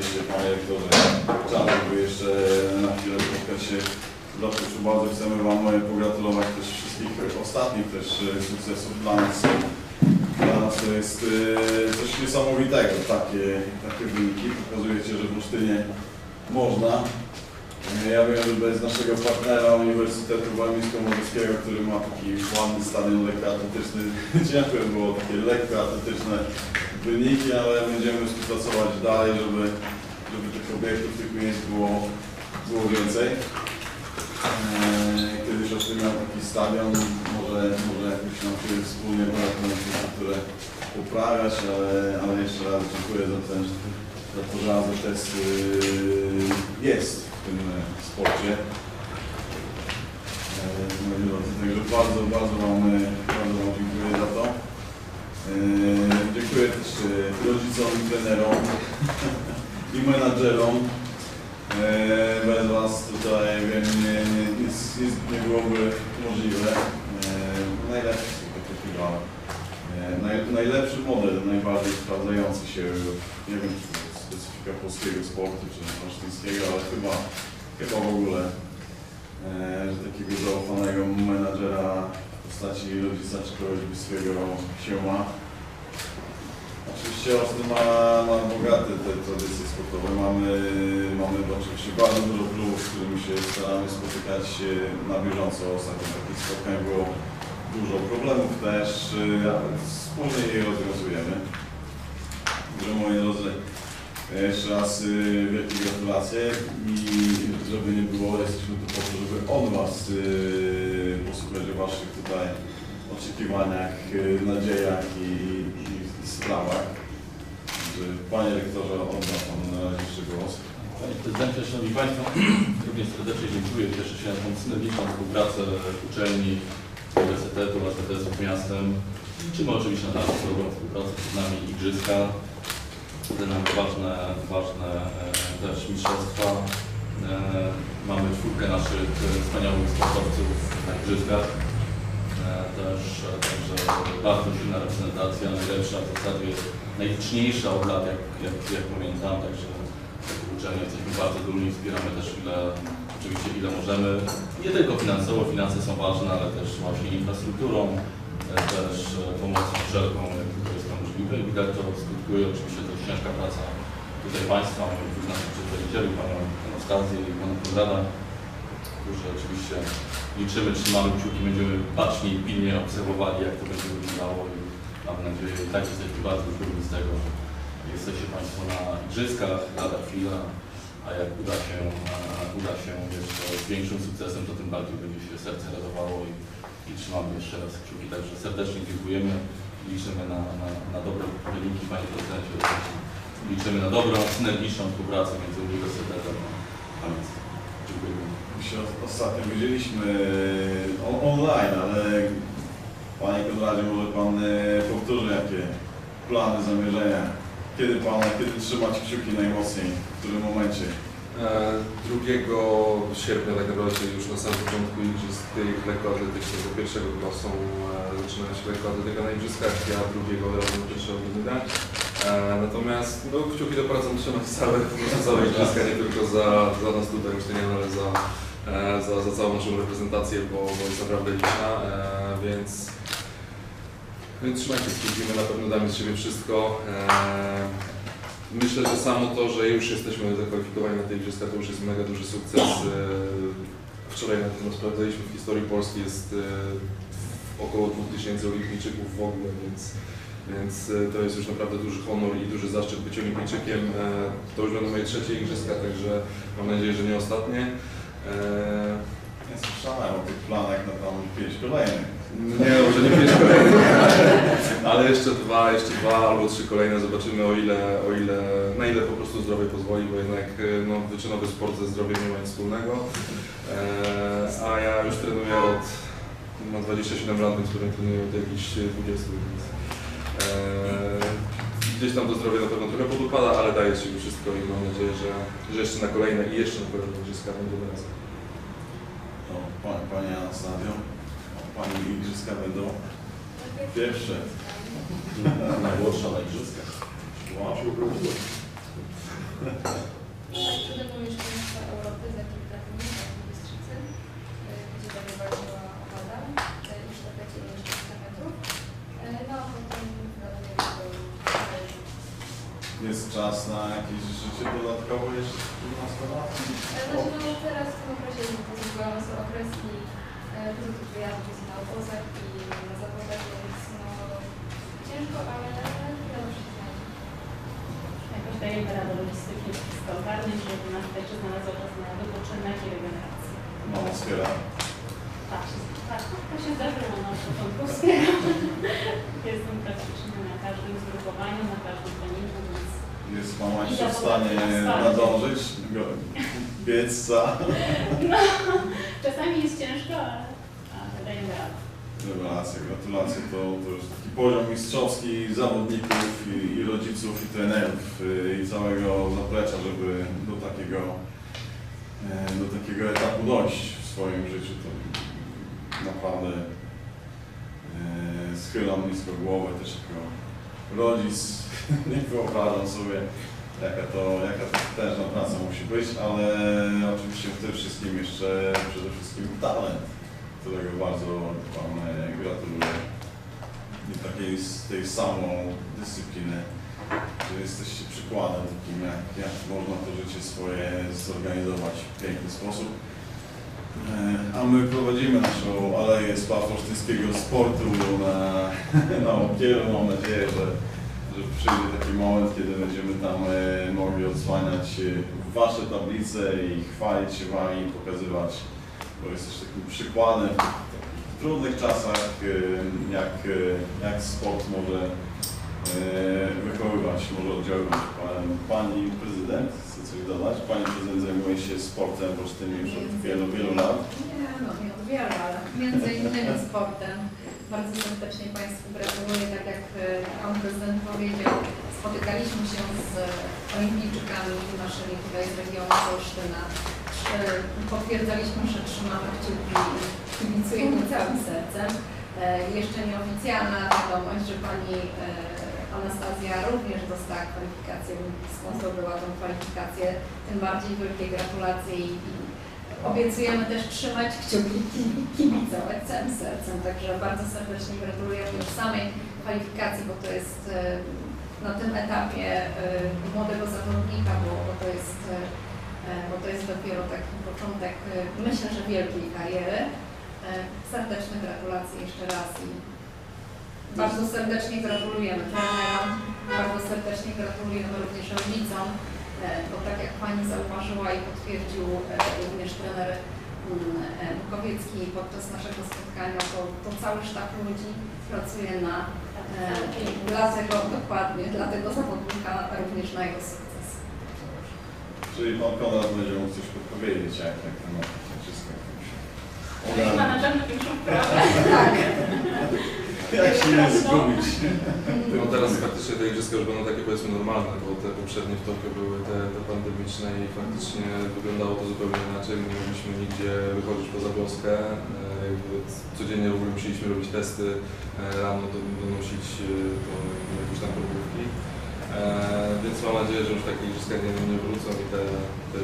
się, panie rektorze, chciałbym by jeszcze na chwilę spotkać się Dlatego bardzo chcemy Wam e, pogratulować też wszystkich ostatnich też e, sukcesów dla nas. Dla nas to jest e, coś niesamowitego, takie, takie wyniki. Pokazujecie, że w Olsztynie można. Ja wiem, że bez naszego partnera Uniwersytetu Warmińsko-Mazurskiego, który ma taki ładny stadion lekkoatletyczny, ciężko było takie lekkoatletyczne wyniki, ale będziemy współpracować dalej, żeby, żeby tych obiektów, tych miejsc było, było więcej. Eee, Kiedyś o tym miał taki stadion, może, może jakoś nam się wspólnie tę infrastrukturę poprawiać, ale, ale jeszcze raz dziękuję za ten, za to, że AZS yy, jest w tym e, sporcie. Moi drodzy, także bardzo, bardzo Wam, e, bardzo wam dziękuję za to. E, rodzicom i trenerom i menadżerom. Eee, Bez Was tutaj wiem, nie, nie, nic, nie byłoby możliwe. Eee, Najlepszy tego festiwalu. Eee, Naj, najlepszy model, najbardziej sprawdzający się, nie wiem czy to specyfika polskiego sportu czy olsztyńskiego, ale chyba, chyba w ogóle, że takiego zaufanego menadżera w postaci rodzica czy kogoś bliskiego się ma. Oczywiście Olsztyn ma, ma bogate te tradycje sportowe. Mamy, mamy oczywiście bardzo dużo klubów, z którymi się staramy spotykać e, na bieżąco. Ostatnio takich spotkań było dużo problemów też, ale wspólnie je rozwiązujemy. Także moi drodzy, e, jeszcze raz e, wielkie gratulacje i żeby nie było, jesteśmy tu po to, żeby od Was posłuchać o Waszych tutaj oczekiwaniach, nadziejach i, i sprawach. Panie rektorze, oddam Panu na razie jeszcze głos. Panie Prezydencie, Szanowni Państwo, również serdecznie dziękuję. Cieszę się na synergiczną współpracę uczelni, Uniwersytetu, AZS z miastem. Liczymy oczywiście na dalszą dobrą współpracę przed nami igrzyska. Te nam ważne, ważne e, też mistrzostwa. E, mamy czwórkę naszych e, wspaniałych sportowców na igrzyskach. Też, także bardzo silna reprezentacja, najlepsza, w zasadzie najliczniejsza od lat, jak, jak, jak pamiętam, także jako uczelnia jesteśmy bardzo dumni, wspieramy też ile, oczywiście ile możemy, nie tylko finansowo, finanse są ważne, ale też właśnie infrastrukturą, e, też e, pomocą wszelką, jak jest to możliwe. I widać to skutkuje oczywiście też ciężka praca tutaj Państwa, moich naszych przedstawicieli, Pana Anastazję i Pana Konrada, którzy oczywiście liczymy, trzymamy kciuki, będziemy bacznie i pilnie obserwowali, jak to będzie wyglądało i mam nadzieję, i tak jesteśmy bardzo dumni z tego, że jesteście Państwo na igrzyskach, lada chwila, a jak uda się, uda się jeszcze z większym sukcesem, to tym bardziej będzie się serce radowało i, i trzymamy jeszcze raz kciuki. Także serdecznie dziękujemy, liczymy na, na, na dobre wyniki Panie Prezydencie, liczymy na dobrą, synergiczną współpracę między Uniwersytetem a miastem. Się ostatnio widzieliśmy e, on, online, ale Panie Konradzie, może Pan e, powtórzy jakie plany, zamierzenia? Kiedy Pan, kiedy trzymać kciuki najmocniej? W którym momencie? E, 2 sierpnia tak naprawdę już na samym początku igrzysk tych lekkoatletycznych, do pierwszego klasą e, zaczyna się lekkoatletyka na igrzyskach, ja drugiego od razu pierwszego. E, natomiast no, kciuki do pracą trzymać całe, całe igrzyska, nie tylko za, za nas tutaj Olsztynian, ale za, e, za, za całą naszą reprezentację, bo, bo jest naprawdę liczna, e, więc więc trzymajcie kciuki, my na pewno damy z siebie wszystko. E, Myślę, że samo to, że już jesteśmy zakwalifikowani na te igrzyska, to już jest mega duży sukces. E, Wczoraj na tym sprawdzaliśmy w historii Polski jest e, około 2000 olimpijczyków w ogóle, więc, więc e, to jest już naprawdę duży honor i duży zaszczyt być olimpijczykiem. E, To już będą moje trzecie igrzyska, także mam nadzieję, że nie ostatnie. Nie słyszałem o tych planach na tam pięć kolejnych. Nie, może nie pięć kolejnych, ale jeszcze dwa, jeszcze dwa albo trzy kolejne. Zobaczymy o ile, o ile, na ile po prostu zdrowie pozwoli, bo jednak e, no, wyczynowy sport ze zdrowiem nie ma nic wspólnego. E, a ja już trenuję od, mam 27 lat, więc trenuję od jakichś 20, więc e, gdzieś tam to zdrowie na pewno trochę podupada, ale z siebie wszystko i mam nadzieję, że, że jeszcze na kolejne i jeszcze na kolejne igrzyska będziemy razem. No, Panie, Panie Anastazjo, Pani igrzyska będą pierwsze. Najmłodsza na igrzyskach. Wow. Tak, przede mną jeszcze czas na jakieś życie dodatkowe jeszcze z 15 lat? Znaczy, no teraz w tym okresie pozwolony są okres i e, tych wyjazdów jest na obozach i na zawodach, więc no ciężko, ale znajdzie. Jakoś dajemy radę logistycznie wszystko ogarnąć, żeby nasz też znalazł czas na wypoczynek i regenerację. Mama wspiera. Tak, tak, to się zdarzyło na początku wspieram. Jestem praktycznie na każdym zgrupowaniu, na każdym treningu, więc Jest mama jeszcze w stanie nadążyć, biec za. no, czasami jest ciężko, ale, dajemy radę. Rewelacja, gratulacje. To, to już taki poziom mistrzowski zawodników i, i rodziców i trenerów y, i całego zaplecza, żeby do takiego, e, do takiego etapu dojść w swoim życiu. To naprawdę e, schylam nisko głowę też jako rodzic. Nie wyobrażam sobie jaka to, jaka to potężna praca musi być, ale oczywiście w tym wszystkim jeszcze przede wszystkim talent którego bardzo Wam e, gratuluję. I takiej tej samą dyscypliny, że jesteście przykładem takim, jak, jak można to życie swoje zorganizować w piękny sposób. E, A my prowadzimy naszą aleję spraw olsztyńskiego sportu na, na Opieru. Mam nadzieję, że, że przyjdzie taki moment, kiedy będziemy tam odsłaniać e, Wasze tablice i chwalić się Wami i pokazywać bo jesteś takim przykładem w trudnych czasach, e, jak, e, jak sport może wychowywać, może oddziaływać. Pan, pani prezydent, chce coś dodać? Pani prezydent zajmuje się sportem Olsztynie już od wielu, wielu lat. Nie, no nie od wielu, ale między innymi sportem. Bardzo serdecznie Państwu gratuluję, tak jak e, Pan Prezydent powiedział, spotykaliśmy się z olimpijczykami naszymi tutaj z regionu Olsztyna. Potwierdzaliśmy, że trzymamy kciuki i kibicujemy całym sercem. E, Jeszcze nieoficjalna wiadomość, że Pani e, Anastazja również dostała kwalifikację, sponsorowała tą kwalifikację. Tym bardziej wielkie gratulacje i Obiecujemy też trzymać kciuki kibicować całym sercem. Także bardzo serdecznie gratulujemy już samej kwalifikacji, bo to jest e, na tym etapie e, młodego zawodnika, bo, bo, to jest, e, bo to jest dopiero taki początek, myślę, że wielkiej kariery. Serdeczne gratulacje jeszcze raz i bardzo serdecznie gratulujemy trenerom, bardzo serdecznie gratulujemy również rodzicom. E, bo tak jak Pani zauważyła i potwierdził e, również trener mm, e, Bukowiecki podczas naszego spotkania, to, to cały sztab ludzi pracuje na e, i dlatego dokładnie, dla tego zawodnika również na jego sukces. Czyli Pan Konrad będzie mógł coś podpowiedzieć, jak, ma to wszystko Jest ma na pewno większą. Tak. Jak się nie zgubić. No teraz faktycznie te igrzyska już będą takie powiedzmy normalne, bo te poprzednie w Tokio były te, te pandemiczne i faktycznie wyglądało to zupełnie inaczej. Nie mogliśmy nigdzie wychodzić poza wioskę. E, Codziennie w ogóle musieliśmy robić testy, e, rano do, donosić e, do jakieś tam próbówki. E, Więc mam nadzieję, że już takie igrzyska nie, nie wrócą i te, te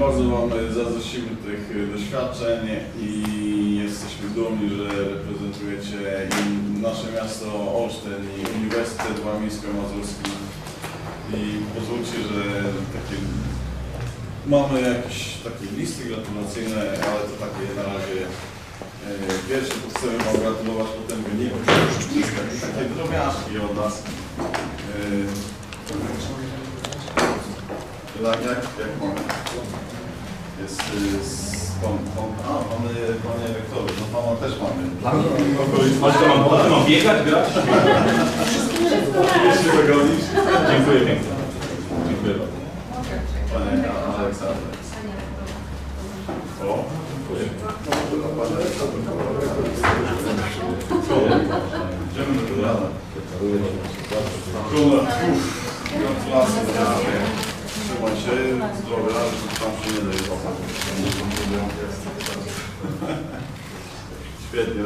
Wam zazdrościmy tych e, doświadczeń i jesteśmy dumni, że reprezentujecie nasze miasto Olsztyn i Uniwersytet Warmińsko-Mazurski. I pozwólcie, że takie mamy jakieś takie listy gratulacyjne, ale to takie na razie e, pierwsze, to chcemy Wam gratulować potem wyniku. Takie drobiażdżki od nas. Jak, jak mamy? Jest, pan, pan, a, panie, panie rektorze, no pana też mamy. Ale to mam, to mam biegać, grać? Jeśli dogonisz, Dziękuję pięknie. Dziękuję bardzo. panie Aleksander. O, dziękuję. Idziemy do rana. Konrad, uff, gratulacje. Zdrowia, żeby tam się nie daje kopać. Świetnie,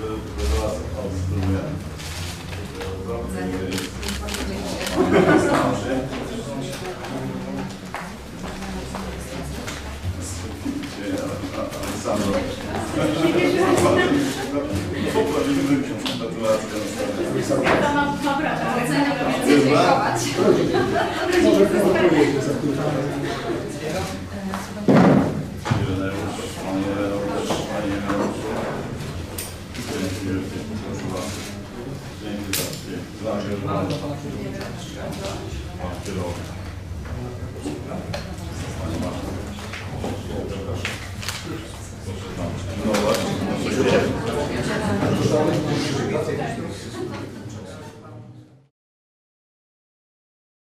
rewelacja. Zdrowia. Zdrowia. Aleksandro. Poprawimy gratulacje na stole. Ja to mam, mam Chyba. Może pan odpowiedzieć za pytanie. No właśnie.